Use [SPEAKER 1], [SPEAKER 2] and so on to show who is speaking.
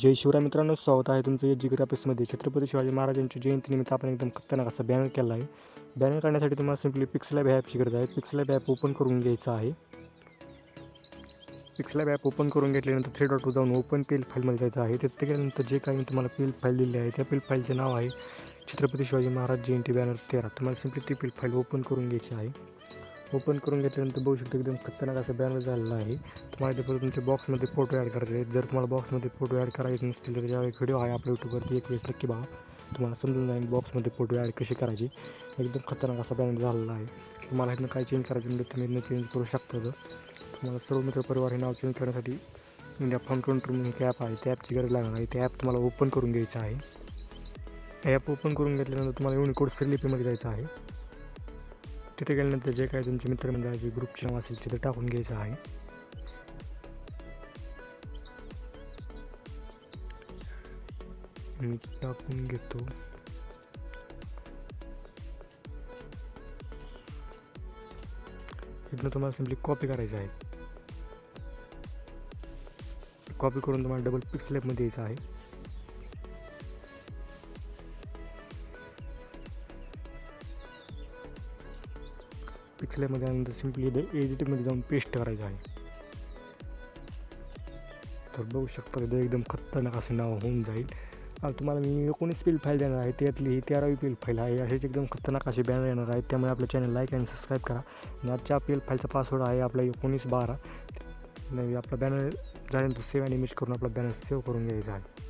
[SPEAKER 1] जय शिवराय मित्रांनो स्वागत आहे तुमचं या जी ऑफिसमध्ये. छत्रपती शिवाजी महाराजांच्या जयंतीनिमित्त आपण एकदम खतरनाक असा बॅनर केला आहे. बॅनर काढण्यासाठी तुम्हाला सिम्पली पिक्सलॅब ॲपची गरज आहे. पिक्सलॅब ॲप ओपन करून घ्यायचं आहे. पिक्सलॅब ॲप ओपन करून घेतल्यानंतर थ्री डॉट जाऊन ओपन पेल फाईलमध्ये जायचं आहे. तिथे गेल्यानंतर जे काही तुम्हाला पेल फाईल दिली आहे त्या पेल फाईलचे नाव आहे छत्रपती शिवाजी महाराज जयंती बॅनर तेरा. तुम्हाला सिम्पली ती पेल फाईल ओपन करून घ्यायची आहे. ओपन करून घेतल्यानंतर बघू शकता एकदम खतरनाक असं बॅनर झालेला आहे. तुम्हाला ते परत तुमच्या बॉक्समध्ये फोटो ॲड करायचे आहेत. जर तुम्हाला बॉक्समध्ये फोटो ॲड करायचे नसतील तर ज्यावेळी व्हिडिओ आहे आपल्या यूट्यूबवरती एक वेळेस नक्की बघा. तुम्हाला समजून जाईल बॉक्समध्ये फोटो ॲड कशी करायची. एकदम खतरनाक असा बॅनर झालेला आहे. तुम्हाला इथनं काय चेंज करायचं म्हणजे तुम्ही इथनं चेंज करू शकता जर. तुम्हाला सर्व मित्र परिवार हे नाव चेंज करण्यासाठी इंडिया फोन कंट्रोल म्हणून एक ॲप आहे. त्या ॲपची गरज लागणार आहे. ते ॲप तुम्हाला ओपन करून घ्यायचं आहे. ॲप ओपन करून घेतल्यानंतर तुम्हाला युनिकोड श्रीलिपीमध्ये जायचं आहे. तिथे गेल्यानंतर जे काही तुमचे मित्रमंडळाचे ग्रुपचे नाव असेल तिथे टाकून घ्यायचं आहे. मी टाकून घेतो. इथनं तुम्हाला सिम्पली कॉपी करायचं आहे. कॉपी करून तुम्हाला डबल पिक्सलॅबमध्ये यायचं आहे. पिक्सलमध्ये आल्यानंतर सिम्पली एडिटमध्ये जाऊन पेस्ट करायचं आहे. तर बघू शकता इथे एकदम खतरनाक असं नाव होऊन जाईल. आणि तुम्हाला मी एकोणीस पील फाईल देणार आहे त्यातली ही तेरावी पील फाईल आहे. असेच एकदम खतरनाक असे बॅनर येणार आहेत त्यामुळे आपलं चॅनल लाईक आणि सबस्क्राईब करा. आणि आजच्या पील फाईलचा पासवर्ड आहे आपला एकोणीस बारा. नाही आपला बॅनर झाल्यानंतर सेव्ह आणि इमेज करून आपला बॅनर सेव्ह करून घ्यायचा आहे.